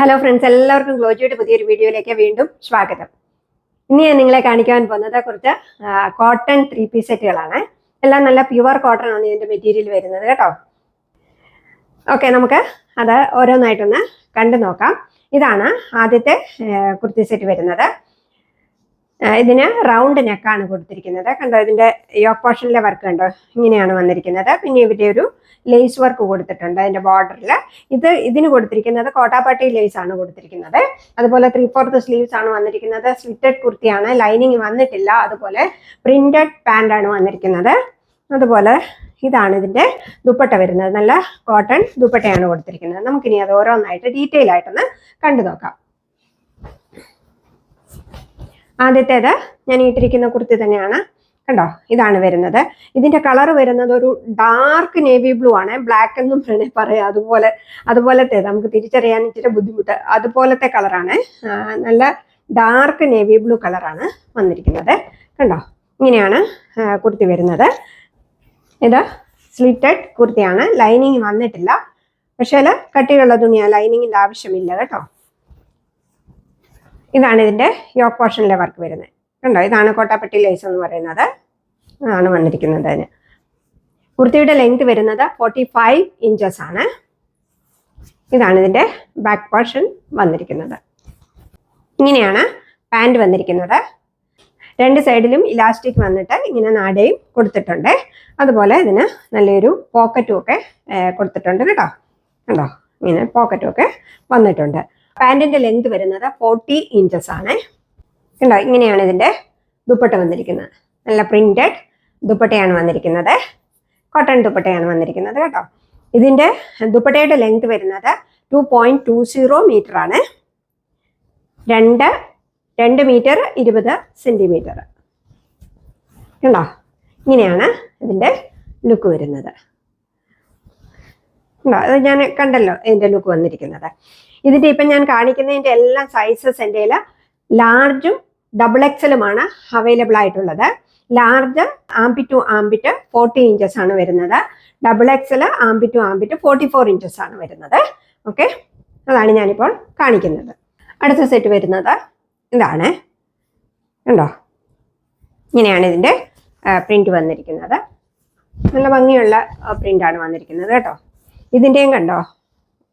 Hello friends എല്ലാവർക്കും ഗ്ലോജിയുടെ പുതിയൊരു വീഡിയോയിലേക്ക് വീണ്ടും സ്വാഗതം. ഇന്ന് ഞാൻ നിങ്ങളെ കാണിക്കാൻ പോകുന്നത് കുറച്ച് കോട്ടൺ ത്രീ പീസ് സെറ്റുകളാണ്. എല്ലാം നല്ല പ്യുവർ കോട്ടൺ ആണ് ഇതിന്റെ മെറ്റീരിയൽ വരുന്നത് കേട്ടോ. ഓക്കെ നമുക്ക് അത് ഓരോന്നായിട്ടൊന്ന് കണ്ടു നോക്കാം ഇതാണ് ആദ്യത്തെ കുർത്തി സെറ്റ് വരുന്നത്. ഇതിന് റൗണ്ട് നെക്കാണ് കൊടുത്തിരിക്കുന്നത്. കണ്ടോ ഇതിന്റെ യോക്ക് പോർഷനിലെ വർക്ക് കണ്ടോ? ഇങ്ങനെയാണ് വന്നിരിക്കുന്നത്. പിന്നെ ഇവിടെ ഒരു ലേസ് വർക്ക് കൊടുത്തിട്ടുണ്ട് അതിന്റെ ബോർഡറിൽ ഇത് ഇതിന് കൊടുത്തിരിക്കുന്നത് കോട്ടാപ്പാട്ടി ലേസ് ആണ് കൊടുത്തിരിക്കുന്നത്. അതുപോലെ ത്രീ ഫോർത്ത് സ്ലീവ്സ് ആണ് വന്നിരിക്കുന്നത്. സ്ലിറ്റഡ് കുർത്തിയാണ്. ലൈനിങ് വന്നിട്ടില്ല. അതുപോലെ പ്രിന്റഡ് പാന്റ് ആണ് വന്നിരിക്കുന്നത്. അതുപോലെ ഇതാണ് ഇതിന്റെ ദുപ്പട്ട വരുന്നത്. നല്ല കോട്ടൺ ദുപ്പട്ടയാണ് കൊടുത്തിരിക്കുന്നത്. നമുക്കിനി അത് ഓരോന്നായിട്ട് ഡീറ്റെയിൽ ആയിട്ടൊന്ന് കണ്ടു നോക്കാം. ആദ്യത്തേത് ഞാൻ ഇട്ടിരിക്കുന്ന കുർത്തി തന്നെയാണ്. കണ്ടോ? ഇതാണ് വരുന്നത്. ഇതിന്റെ കളർ വരുന്നത് ഒരു ഡാർക്ക് നേവി ബ്ലൂ ആണ്. ബ്ലാക്ക് എന്നും വേണേ പറയാം. അതുപോലെ അതുപോലത്തെ നമുക്ക് തിരിച്ചറിയാൻ ഇച്ചിരി ബുദ്ധിമുട്ട്. അതുപോലത്തെ കളറാണ് നല്ല ഡാർക്ക് നേവി ബ്ലൂ കളറാണ് വന്നിരിക്കുന്നത്. കണ്ടോ? ഇങ്ങനെയാണ് കുർത്തി വരുന്നത്. ഇത് സ്ലിറ്റഡ് കുർത്തിയാണ്. ലൈനിങ് വന്നിട്ടില്ല. പക്ഷേ കട്ടിയുള്ള തുണിയാണ് ലൈനിങ്ങിന്റെ ആവശ്യമില്ല. കേട്ടോ? ഇതാണ് ഇതിന്റെ യോക്ക് പോർഷനിലെ വർക്ക് വരുന്നത്. കണ്ടോ? ഇതാണ് കോട്ടാപ്പെട്ടി ലേസ് എന്ന് പറയുന്നത്. ആണ് വന്നിരിക്കുന്നത് അതിന്. കുർത്തിയുടെ ലെങ്ത് വരുന്നത് ഫോർട്ടി ഫൈവ് ഇഞ്ചസ് ആണ്. ഇതാണ് ഇതിന്റെ ബാക്ക് പോർഷൻ വന്നിരിക്കുന്നത്. ഇങ്ങനെയാണ് പാന്റ് വന്നിരിക്കുന്നത്. രണ്ട് സൈഡിലും ഇലാസ്റ്റിക് വന്നിട്ട് ഇങ്ങനെ നാടയും കൊടുത്തിട്ടുണ്ട്. അതുപോലെ ഇതിന് നല്ലൊരു പോക്കറ്റും ഒക്കെ കൊടുത്തിട്ടുണ്ട് കേട്ടോ. കണ്ടോ? ഇങ്ങനെ പോക്കറ്റും ഒക്കെ വന്നിട്ടുണ്ട്. പാന്റിന്റെ ലെങ്ത് വരുന്നത് ഫോർട്ടി ഇഞ്ചസ് ആണ്. കണ്ടോ ഇങ്ങനെയാണ് ഇതിന്റെ ദുപ്പട്ട വന്നിരിക്കുന്നത്. നല്ല പ്രിന്റഡ് ദുപ്പട്ടയാണ് വന്നിരിക്കുന്നത്. കോട്ടൺ ദുപ്പട്ടയാണ് വന്നിരിക്കുന്നത് കേട്ടോ. ഇതിന്റെ ദുപ്പട്ടയുടെ ലെങ്ത് വരുന്നത് two point two zero metre ആണ്. രണ്ട് രണ്ട് മീറ്റർ ഇരുപത് സെന്റിമീറ്റർ കണ്ടോ ഇങ്ങനെയാണ് ഇതിന്റെ ലുക്ക് വരുന്നത്. കണ്ടോ അത് ഞാൻ കണ്ടല്ലോ ഇതിന്റെ ലുക്ക് വന്നിരിക്കുന്നത്. ഇതിന്റെ ഇപ്പം ഞാൻ കാണിക്കുന്നതിന്റെ എല്ലാ സൈസസ് എന്റെ ലാർജും ഡബിൾ എക്സലുമാണ് അവൈലബിൾ ആയിട്ടുള്ളത്. Large armpit to armpit forty inches ആണ് വരുന്നത്. Double XL armpit to armpit forty four inches ആണ് വരുന്നത്. ഓക്കെ അതാണ് ഞാനിപ്പോൾ കാണിക്കുന്നത്. അടുത്ത സെറ്റ് വരുന്നത് ഇതാണ്. കണ്ടോ? ഇങ്ങനെയാണ് ഇതിന്റെ പ്രിന്റ് വന്നിരിക്കുന്നത്. നല്ല ഭംഗിയുള്ള പ്രിന്റാണ് വന്നിരിക്കുന്നത് കേട്ടോ. ഇതിന്റെയും കണ്ടോ?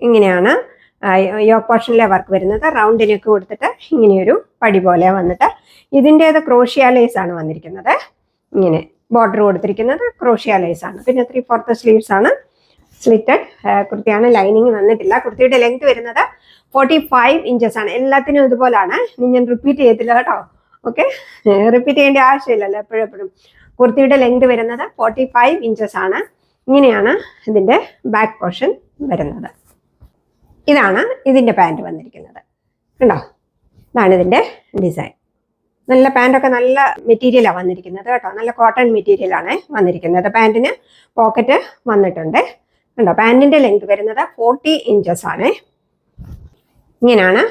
ഇങ്ങനെയാണ് യോക്ക് പോർഷനിലെ വർക്ക് വരുന്നത്. റൗണ്ടിനൊക്കെ നെക്ക് കൊടുത്തിട്ട് ഇങ്ങനെയൊരു പടി പോലെ വന്നിട്ട് ഇതിന്റേത് ക്രോഷ്യ ലേസ് ആണ് വന്നിരിക്കുന്നത്. ഇങ്ങനെ ബോർഡർ കൊടുത്തിരിക്കുന്നത് ക്രോഷ്യ ലേസ് ആണ് പിന്നെ ത്രീ ഫോർത്ത് സ്ലീവ്സ് ആണ് സ്ലിറ്റഡ് കുർത്തിയാണ്. ലൈനിങ് വന്നിട്ടില്ല. കുർത്തിയുടെ ലെങ്ത് വരുന്നത് ഫോർട്ടി ഫൈവ് ഇഞ്ചസ് ആണ്. എല്ലാത്തിനും ഇതുപോലാണ്. ഇനി ഞാൻ റിപ്പീറ്റ് ചെയ്യത്തില്ല കേട്ടോ. ഓക്കെ റിപ്പീറ്റ് ചെയ്യേണ്ട ആവശ്യമില്ലല്ലോ എപ്പോഴെപ്പോഴും. എപ്പോഴും കുർത്തിയുടെ ലെങ്ത് വരുന്നത് ഫോർട്ടി ഫൈവ് ഇഞ്ചസ് ആണ്. ഇങ്ങനെയാണ് ഇതിന്റെ ബാക്ക് പോർഷൻ വരുന്നത്. ഇതാണ് ഇതിന്റെ പാന്റ് വന്നിരിക്കുന്നത്. കണ്ടോ? ഇതാണ് ഇതിന്റെ ഡിസൈൻ നല്ല പാന്റൊക്കെ നല്ല മെറ്റീരിയലാണ് വന്നിരിക്കുന്നത് കേട്ടോ. നല്ല കോട്ടൺ മെറ്റീരിയലാണ് വന്നിരിക്കുന്നത്. പാന്റിന് പോക്കറ്റ് വന്നിട്ടുണ്ട്. കണ്ടോ? പാന്റിന്റെ ലെങ്ത് വരുന്നത് ഫോർട്ടി ഇഞ്ചസ് ആണ്. ഇങ്ങനെയാണ്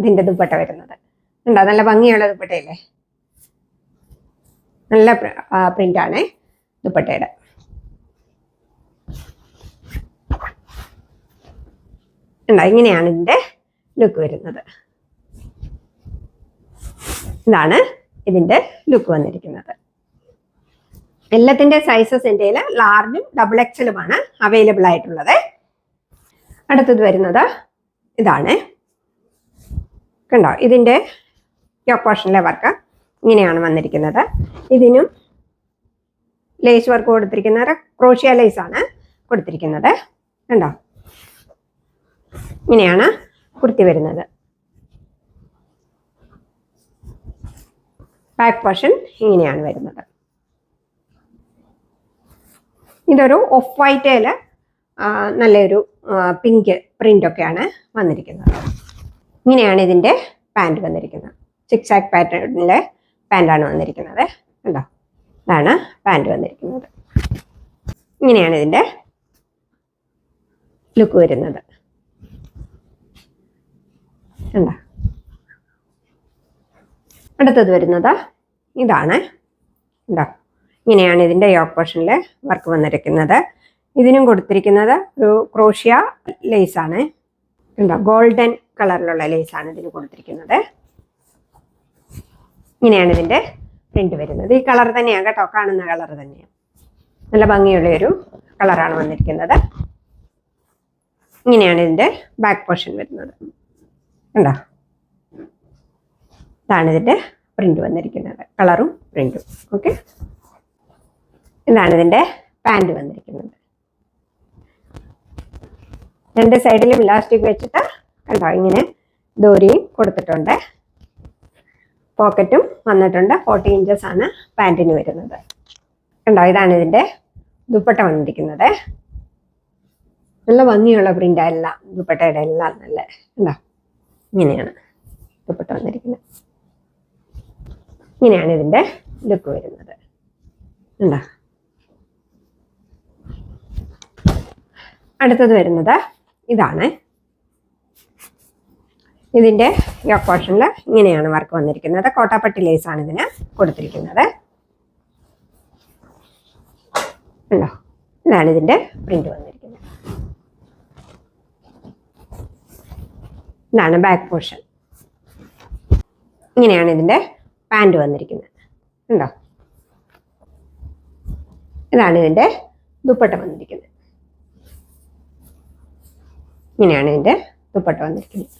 ഇതിന്റെ ദുപ്പട്ട വരുന്നത്. കണ്ടോ? നല്ല ഭംഗിയുള്ള ദുപ്പട്ടയല്ലേ? നല്ല പ്രിന്റാണ് ദുപ്പട്ടയുടെ. ഉണ്ടോ ഇങ്ങനെയാണ് ഇതിന്റെ ലുക്ക് വരുന്നത്. ഇതാണ് ഇതിന്റെ ലുക്ക് വന്നിരിക്കുന്നത്. എല്ലാത്തിന്റെ സൈസസ് എന്റെ ലാർജും ഡബിൾ എക്സലുമാണ് അവൈലബിൾ ആയിട്ടുള്ളത്. അടുത്തത് വരുന്നത് ഇതാണ്. കണ്ടോ ഇതിന്റെ യോക്ക് വർക്ക് ഇങ്ങനെയാണ് വന്നിരിക്കുന്നത്. ഇതിനും ലേസ് വർക്ക് കൊടുത്തിരിക്കുന്നത് ക്രോഷ്യ ലേസ് ആണ് കൊടുത്തിരിക്കുന്നത്. കണ്ടോ ഇങ്ങനെയാണ് കുർത്തി വരുന്നത്. ബാക്ക് പോർഷൻ ഇങ്ങനെയാണ് വരുന്നത്. ഇതൊരു ഓഫ് വൈറ്റേൽ നല്ലൊരു പിങ്ക് പ്രിന്റൊക്കെയാണ് വന്നിരിക്കുന്നത്. ഇങ്ങനെയാണ് ഇതിന്റെ പാന്റ് വന്നിരിക്കുന്നത്. സിക്സ് ആക്ക് പാറ്റേണിലെ പാന്റാണ് വന്നിരിക്കുന്നത്. കണ്ടോ? ഇതാണ് പാന്റ് വന്നിരിക്കുന്നത്. ഇങ്ങനെയാണ് ഇതിന്റെ ലുക്ക് വരുന്നത്. കണ്ടോ അടുത്തത് വരുന്നത് ഇതാണ്. എന്താ ഇങ്ങനെയാണ് ഇതിന്റെ യോക്ക് പോർഷനിൽ വർക്ക് വന്നിരിക്കുന്നത്. ഇതിനും കൊടുത്തിരിക്കുന്നത് ഒരു ക്രോഷ്യ ലേസാണ് കണ്ടോ ഗോൾഡൻ കളറിലുള്ള ലേസാണ് ഇതിന് കൊടുത്തിരിക്കുന്നത്. ഇങ്ങനെയാണ് ഇതിന്റെ പ്രിന്റ് വരുന്നത്. ഈ കളർ തന്നെയാണ് കേട്ടോ കാണുന്ന കളർ തന്നെയാണ് നല്ല ഭംഗിയുള്ള ഒരു കളറാണ് വന്നിരിക്കുന്നത്. ഇങ്ങനെയാണ് ഇതിന്റെ ബാക്ക് പോർഷൻ വരുന്നത്. കണ്ടോ? ഇതാണ് ഇതിന്റെ പ്രിന്റ് വന്നിരിക്കുന്നത്. കളറും പ്രിന്റും ഓക്കെ ഇതാണ് ഇതിന്റെ പാന്റ് വന്നിരിക്കുന്നത്. രണ്ട് സൈഡിലും ഇലാസ്റ്റിക് വെച്ചിട്ട് കണ്ടോ? ഇങ്ങനെ ദോരിയും കൊടുത്തിട്ടുണ്ട്. പോക്കറ്റും വന്നിട്ടുണ്ട്. ഫോർട്ടി ഇഞ്ചസ് ആണ് പാന്റിന് വരുന്നത്. കണ്ടോ? ഇതാണ് ഇതിന്റെ ദുപ്പട്ട വന്നിരിക്കുന്നത്. നല്ല ഭംഗിയുള്ള പ്രിന്റ് എല്ലാം. ദുപ്പട്ടയുടെ എല്ലാം നല്ല. കണ്ടോ? ഇങ്ങനെയാണ് ദുപ്പട്ട വന്നിരിക്കുന്നത്. ഇങ്ങനെയാണ് ഇതിന്റെ ലുക്ക് വരുന്നത്. കണ്ടോ? അടുത്തത് വരുന്നത് ഇതാണ്. ഇതിന്റെ യോക്ക് പോർഷനിൽ ഇങ്ങനെയാണ് വർക്ക് വന്നിരിക്കുന്നത്. കോട്ടാപ്പട്ടി ലേസ് ആണ് ഇതിന് കൊടുത്തിരിക്കുന്നത്. ഉണ്ടോ ഇതാണ് ഇതിന്റെ പ്രിന്റ് വന്നിരിക്കുന്നത്. ഇതാണ് ബാക്ക് പോർഷൻ ഇങ്ങനെയാണ് ഇതിന്റെ പാന്റ് വന്നിരിക്കുന്നത്. ഉണ്ടോ ഇതാണ് ഇതിന്റെ ദുപ്പട്ട വന്നിരിക്കുന്നത്. ഇങ്ങനെയാണ് ഇതിന്റെ ദുപ്പട്ട വന്നിരിക്കുന്നത്.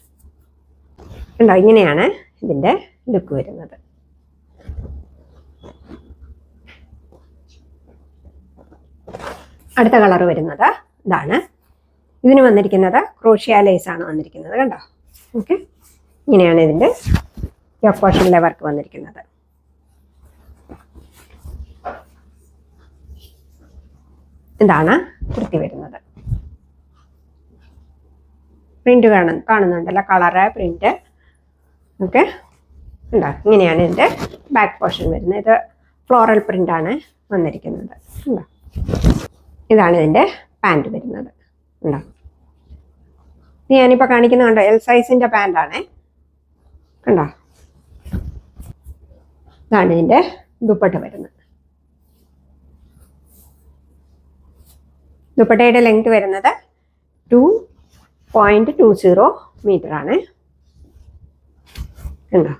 ഉണ്ടോ ഇങ്ങനെയാണ് ഇതിന്റെ ലുക്ക് വരുന്നത്. അടുത്ത കളർ വരുന്നത് ഇതാണ്. ഇതിന് വന്നിരിക്കുന്നത് ക്രോഷ്യ ലേസ് ആണ് വന്നിരിക്കുന്നത്. കണ്ടോ? ഓക്കെ ഇങ്ങനെയാണ് ഇതിന്റെ പോർഷനിലെ വർക്ക് വന്നിരിക്കുന്നത്. ഇതാണ് കുർത്തി വരുന്നത്. പ്രിന്റ് കാണുന്ന കാണുന്നുണ്ടല്ലോ കളറ് പ്രിന്റ് ഓക്കെ ഉണ്ടോ ഇങ്ങനെയാണ് ഇതിന്റെ ബാക്ക് പോർഷൻ വരുന്നത്. ഇത് ഫ്ലോറൽ പ്രിന്റ് ആണ് വന്നിരിക്കുന്നത്. ഉണ്ടോ ഇതാണ് ഇതിന്റെ പാന്റ് വരുന്നത്. ഉണ്ടോ ഇത് ഞാനിപ്പോൾ കാണിക്കുന്നത് കണ്ടോ? എൽ സൈസിന്റെ പാന്റാണേ കണ്ടോ? ഇതാണ് ഇതിന്റെ ദുപ്പട്ട വരുന്നത്. ദുപ്പട്ടയുടെ ലെങ്ത് വരുന്നത് two point two zero metre ആണ് കണ്ടോ?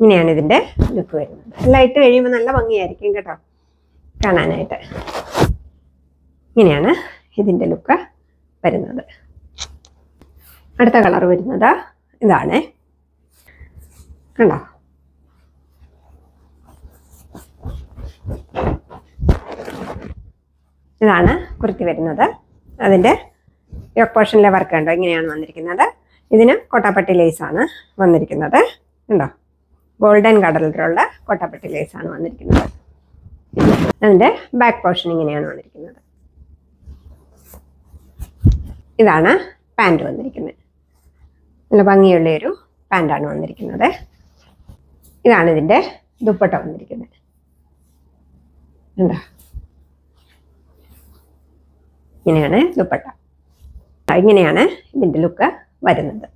ഇങ്ങനെയാണ് ഇതിന്റെ ലുക്ക് വരുന്നത്. ഇട്ട് കഴിയുമ്പോൾ നല്ല ഭംഗിയായിരിക്കും കേട്ടോ. കാണാനായിട്ട്. ഇങ്ങനെയാണ് ഇതിന്റെ ലുക്ക് വരുന്നത്. അടുത്ത കളർ വരുന്നത് ഇതാണ്. കണ്ടോ? ഇതാണ് കുർത്തി വരുന്നത്. അതിന്റെ യോക്ക് പോർഷനിലെ വർക്ക് ഉണ്ടോ ഇങ്ങനെയാണ് വന്നിരിക്കുന്നത്. ഇതിന് കൊട്ടപ്പട്ടി ലേസ് ആണ് വന്നിരിക്കുന്നത്. ഉണ്ടോ ഗോൾഡൻ കളറിലുള്ള കൊട്ടപ്പട്ടി ലേസ് ആണ് വന്നിരിക്കുന്നത്. അതിന്റെ ബാക്ക് പോർഷൻ ഇങ്ങനെയാണ് വന്നിരിക്കുന്നത്. ഇതാണ് പാന്റ് വന്നിരിക്കുന്നത്. നല്ല ഭംഗിയുള്ള ഒരു പാന്റാണ് വന്നിരിക്കുന്നത്. ഇതാണ് ഇതിന്റെ ദുപ്പട്ട വന്നിരിക്കുന്നത്. എന്താ ഇങ്ങനെയാണ് ദുപ്പട്ട. ഇങ്ങനെയാണ് ഇതിന്റെ ലുക്ക് വരുന്നത്.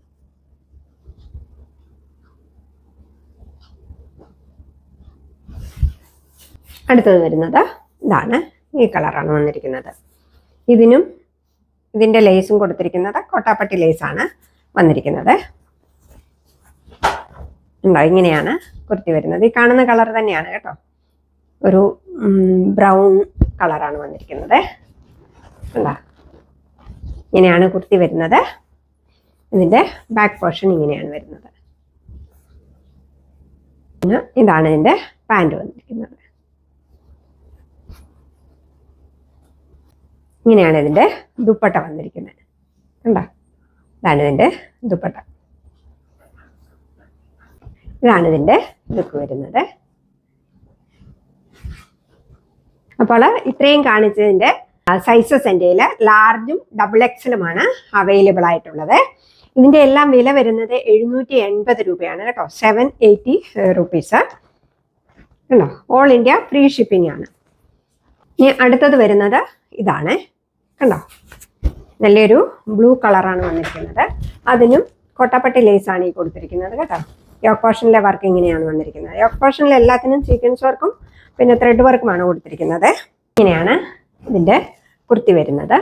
അടുത്തത് വരുന്നത് ഇതാണ് ഈ കളറാണ് വന്നിരിക്കുന്നത്. ഇതിനും ഇതിന്റെ ലേസും കൊടുത്തിരിക്കുന്നത് കൊട്ടാപ്പട്ടി ലേസാണ് വന്നിരിക്കുന്നത്. ഉണ്ടോ ഇങ്ങനെയാണ് കുർത്തി വരുന്നത്. ഈ കാണുന്ന കളർ തന്നെയാണ് കേട്ടോ. ഒരു ബ്രൗൺ കളറാണ് വന്നിരിക്കുന്നത്. ഉണ്ടോ ഇങ്ങനെയാണ് കുർത്തി വരുന്നത്. ഇതിന്റെ ബാക്ക് പോർഷൻ ഇങ്ങനെയാണ് വരുന്നത്. ഇതാണ് ഇതിന്റെ പാന്റ് വന്നിരിക്കുന്നത്. ഇങ്ങനെയാണ് ഇതിന്റെ ദുപ്പട്ട വന്നിരിക്കുന്നത്. കണ്ടോ? ഇതാണ് ഇതിന്റെ ദുപ്പട്ട. ഇതാണ് ഇതിന്റെ ലുക്ക് വരുന്നത്. അപ്പോൾ ഇത്രയും കാണിച്ചതിന്റെ സൈസസ് എന്റെ ലാർജും ഡബിൾ എക്സലുമാണ് അവൈലബിൾ ആയിട്ടുള്ളത്. ഇതിന്റെ എല്ലാം വില വരുന്നത് എഴുന്നൂറ്റി എൺപത് രൂപയാണ് കേട്ടോ. സെവൻ എയ്റ്റി റുപ്പീസ് കണ്ടോ? ഓൾ ഇന്ത്യ ഫ്രീ ഷിപ്പിംഗ് ആണ്. ഇനി അടുത്തത് വരുന്നത് ഇതാണ്. കണ്ടോ? നല്ലൊരു ബ്ലൂ കളറാണ് വന്നിരിക്കുന്നത്. അതിനും കൊട്ടപ്പട്ടി ലേസാണ് ഈ കൊടുത്തിരിക്കുന്നത് കേട്ടോ. യോക്ക് പോർഷനിലെ വർക്ക് ഇങ്ങനെയാണ് വന്നിരിക്കുന്നത്. യോക്ക് പോർഷനിൽ എല്ലാത്തിനും സീക്വൻസ് വർക്കും പിന്നെ ത്രെഡ് വർക്കുമാണ് കൊടുത്തിരിക്കുന്നത്. ഇങ്ങനെയാണ് ഇതിന്റെ കുർത്തി വരുന്നത്.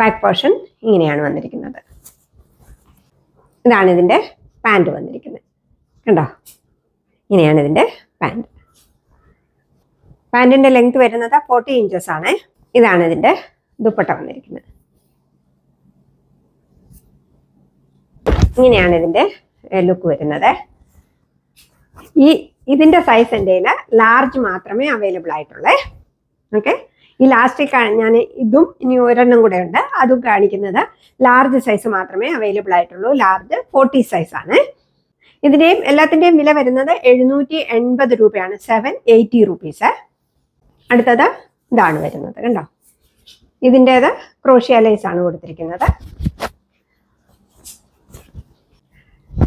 ബാക്ക് പോർഷൻ ഇങ്ങനെയാണ് വന്നിരിക്കുന്നത്. ഇതാണ് ഇതിന്റെ പാന്റ് വന്നിരിക്കുന്നത്. കണ്ടോ? ഇങ്ങനെയാണ് ഇതിന്റെ പാന്റ് പാന്റിന്റെ ലെങ്ത് വരുന്നത് ഫോർട്ടി ഇഞ്ചസ് ആണ്. ഇതാണ് ഇതിന്റെ ദുപ്പട്ട വന്നിരിക്കുന്നത്. ഇങ്ങനെയാണ് ഇതിന്റെ ലുക്ക് വരുന്നത്. ഈ ഇതിന്റെ സൈസ് എന്റെ ലാർജ് മാത്രമേ അവൈലബിൾ ആയിട്ടുള്ളേ. ഓക്കെ ഈ ലാസ്റ്റ് ഞാൻ ഇതും ഇനി ഒരെണ്ണം കൂടെ ഉണ്ട്. അതും കാണിക്കുന്നത് ലാർജ് സൈസ് മാത്രമേ അവൈലബിൾ ആയിട്ടുള്ളൂ. ലാർജ് ഫോർട്ടി സൈസ് ആണ്. ഇതിന്റെയും എല്ലാത്തിന്റെയും വില വരുന്നത് എഴുന്നൂറ്റി എൺപത് രൂപയാണ്. സെവൻ എയ്റ്റി റുപ്പീസ് അടുത്തത് ഇതാണ് വരുന്നത് കണ്ടോ? ഇതിന്റേത് ക്രോഷ്യ ലൈസ് ആണ് കൊടുത്തിരിക്കുന്നത്.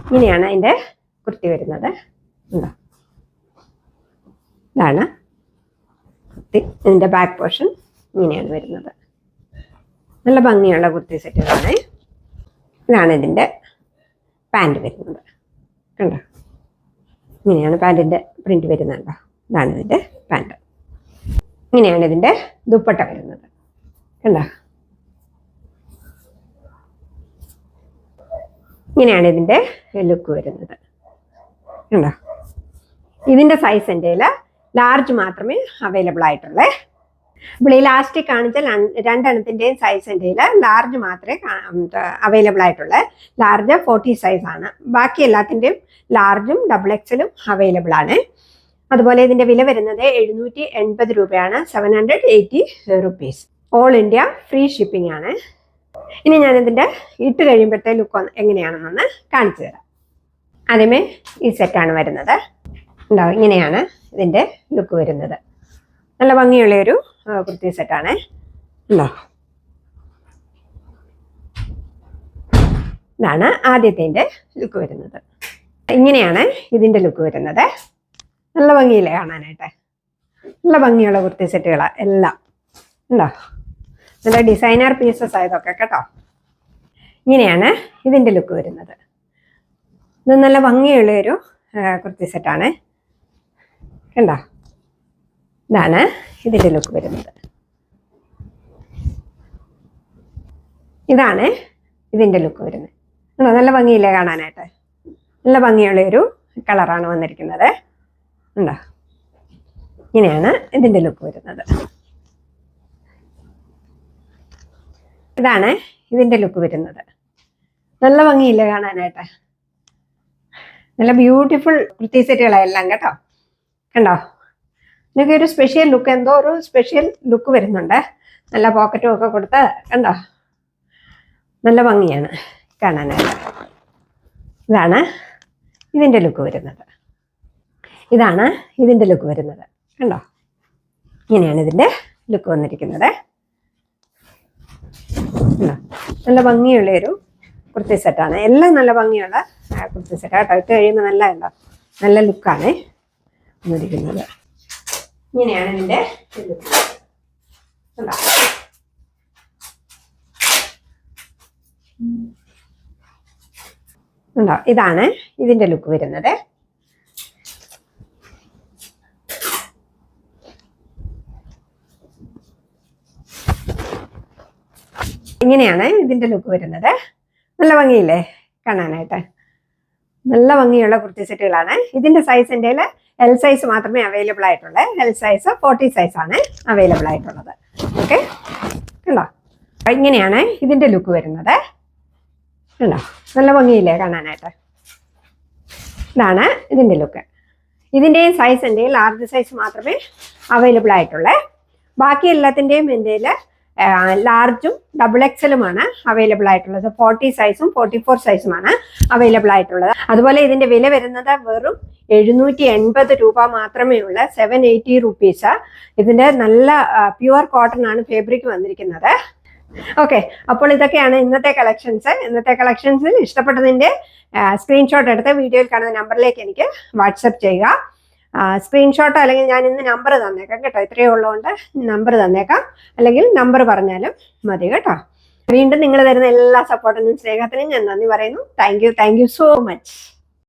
ഇങ്ങനെയാണ് അതിന്റെ കുർത്തി വരുന്നത്. ഉണ്ടോ? ഇതാണ് കുർത്തി ഇതിന്റെ ബാക്ക് പോർഷൻ ഇങ്ങനെയാണ് വരുന്നത്. നല്ല ഭംഗിയുള്ള കുർത്തി സെറ്റുകളാണ് ഇതാണ്. ഇതിന്റെ പാന്റ് വരുന്നത്. കണ്ടോ? ഇങ്ങനെയാണ് പാന്റിന്റെ പ്രിന്റ് വരുന്നുണ്ടോ ഇതാണ് ഇതിന്റെ പാന്റ് ഇങ്ങനെയാണ് ഇതിന്റെ ദുപ്പട്ട വരുന്നത്. കണ്ടോ? ഇങ്ങനെയാണ് ഇതിന്റെ ലുക്ക് വരുന്നത്. കണ്ടോ? ഇതിന്റെ സൈസ് എന്റെ ലാർജ് മാത്രമേ അവൈലബിൾ ആയിട്ടുള്ളേ. അപ്പോൾ ഈ ലാസ്റ്റ് കാണിച്ച രണ്ടെണ്ണത്തിന്റെയും സൈസ് എന്റെ ലാർജ് മാത്രമേ അവൈലബിൾ ആയിട്ടുള്ളൂ. ലാർജ് ഫോർട്ടി സൈസ് ആണ്. ബാക്കി എല്ലാത്തിന്റെയും ലാർജും ഡബിൾ എക്സലും അവൈലബിൾ ആണ്. അതുപോലെ ഇതിന്റെ വില വരുന്നത് എഴുന്നൂറ്റി എൺപത് രൂപയാണ് seven hundred rupees all India free shipping ആണ്. ഇനി ഞാൻ ഇതിന്റെ ഇട്ട് കഴിയുമ്പോഴത്തെ ലുക്ക് എങ്ങനെയാണെന്നൊന്ന് കാണിച്ചു തരാം. ആദ്യമേ ഈ സെറ്റാണ് വരുന്നത്. ഉണ്ടാവും ഇങ്ങനെയാണ് ഇതിന്റെ ലുക്ക് വരുന്നത്. നല്ല ഭംഗിയുള്ള ഒരു കുർത്തി സെറ്റാണ് ഉണ്ടോ ഇതാണ് ആദ്യത്തെ ലുക്ക് വരുന്നത്. ഇങ്ങനെയാണ് ഇതിന്റെ ലുക്ക് വരുന്നത്. നല്ല ഭംഗിയില്ലേ കാണാനായിട്ട്? നല്ല ഭംഗിയുള്ള കുർത്തി സെറ്റുകളാണ് എല്ലാം. ഉണ്ടോ നല്ല ഡിസൈനർ പീസസ് ആയതൊക്കെ കേട്ടോ. ഇങ്ങനെയാണ് ഇതിന്റെ ലുക്ക് വരുന്നത്. ഇത് നല്ല ഭംഗിയുള്ള ഒരു കുർത്തി സെറ്റാണ് കണ്ടോ? ഇതാണ് ഇതിന്റെ ലുക്ക് വരുന്നത്. ഇതാണ് ഇതിന്റെ ലുക്ക് വരുന്നത്. കണ്ടോ? നല്ല ഭംഗിയില്ലേ കാണാനായിട്ട്? നല്ല ഭംഗിയുള്ള ഒരു കളറാണ് വന്നിരിക്കുന്നത്. ഉണ്ടോ ഇങ്ങനെയാണ് ഇതിന്റെ ലുക്ക് വരുന്നത്. ഇതാണ് ഇതിന്റെ ലുക്ക് വരുന്നത്. നല്ല ഭംഗിയില്ല കാണാനായിട്ട്? നല്ല ബ്യൂട്ടിഫുൾ കുർത്തി എല്ലാം കേട്ടോ. കണ്ടോ? നിങ്ങൾക്ക് ഒരു സ്പെഷ്യൽ ലുക്ക് എന്തോ ഒരു സ്പെഷ്യൽ ലുക്ക് വരുന്നുണ്ട്. നല്ല പോക്കറ്റും ഒക്കെ കൊടുത്ത് കണ്ടോ? നല്ല ഭംഗിയാണ് കാണാനായിട്ട്. ഇതാണ് ഇതിന്റെ ലുക്ക് വരുന്നത്. ഇതാണ് ഇതിന്റെ ലുക്ക് വരുന്നത്. കണ്ടോ? ഇങ്ങനെയാണ് ഇതിന്റെ ലുക്ക് വന്നിരിക്കുന്നത്? നല്ല ഭംഗിയുള്ള ഒരു കുർത്തി സെറ്റാണ് എല്ലാം നല്ല ഭംഗിയുള്ള കുർത്തി സെറ്റാണ് കേട്ടോ ഇട്ട് കഴിയുമ്പോൾ നല്ല ഉണ്ടോ നല്ല ലുക്കാണ് വന്നിരിക്കുന്നത്. ഇങ്ങനെയാണ് കണ്ടോ? ഉണ്ടോ ഇതാണ് ഇതിന്റെ ലുക്ക് വരുന്നത്. ഇങ്ങനെയാണ് ഇതിന്റെ ലുക്ക് വരുന്നത്. നല്ല ഭംഗിയില്ലേ? കാണാനായിട്ട്. നല്ല ഭംഗിയുള്ള കുർത്തി സെറ്റുകളാണ്. ഇതിന്റെ സൈസ് എന്റെ എൽ സൈസ് മാത്രമേ അവൈലബിൾ ആയിട്ടുള്ളൂ. എൽ സൈസ് ഫോർട്ടി സൈസ് ആണ് അവൈലബിൾ ആയിട്ടുള്ളത്. ഓക്കെ കണ്ടോ? ഇങ്ങനെയാണ് ഇതിന്റെ ലുക്ക് വരുന്നത്. കണ്ടോ? നല്ല ഭംഗിയില്ലേ കാണാനായിട്ട്? ഇതാണ് ഇതിന്റെ ലുക്ക് ഇതിന്റെയും സൈസ് എന്റെ ലാർജ് സൈസ് മാത്രമേ അവൈലബിൾ ആയിട്ടുള്ളൂ. ബാക്കി എല്ലാത്തിന്റെയും എന്റെ ലാർജും ഡബിൾ എക്സലുമാണ് അവൈലബിൾ ആയിട്ടുള്ളത്. ഫോർട്ടി സൈസും ഫോർട്ടി ഫോർ സൈസുമാണ് അവൈലബിൾ ആയിട്ടുള്ളത്. അതുപോലെ ഇതിന്റെ വില വരുന്നത് വെറും എഴുന്നൂറ്റി എൺപത് രൂപ മാത്രമേ ഉള്ളൂ. സെവൻ എയ്റ്റി റുപ്പീസ് ഇതിന്റെ നല്ല പ്യുവർ കോട്ടൺ ആണ് ഫാബ്രിക് വന്നിരിക്കുന്നത്. ഓക്കെ അപ്പോൾ ഇതൊക്കെയാണ് ഇന്നത്തെ കളക്ഷൻസ് ഇന്നത്തെ കളക്ഷൻസിൽ ഇഷ്ടപ്പെട്ടതിന്റെ സ്ക്രീൻഷോട്ട് എടുത്ത് വീഡിയോയിൽ കാണുന്ന നമ്പറിലേക്ക് എനിക്ക് വാട്സപ്പ് ചെയ്യുക. സ്ക്രീൻഷോട്ടോ അല്ലെങ്കിൽ ഞാൻ ഇന്ന് നമ്പർ തന്നേക്കാം കേട്ടോ. ഇത്രയേ ഉള്ളതുകൊണ്ട് നമ്പർ തന്നേക്കാം. അല്ലെങ്കിൽ നമ്പർ പറഞ്ഞാലും മതി കേട്ടോ. വീണ്ടും നിങ്ങൾ തരുന്ന എല്ലാ സപ്പോർട്ടിനും സ്നേഹത്തിനും ഞാൻ നന്ദി പറയുന്നു. Thank you thank you so much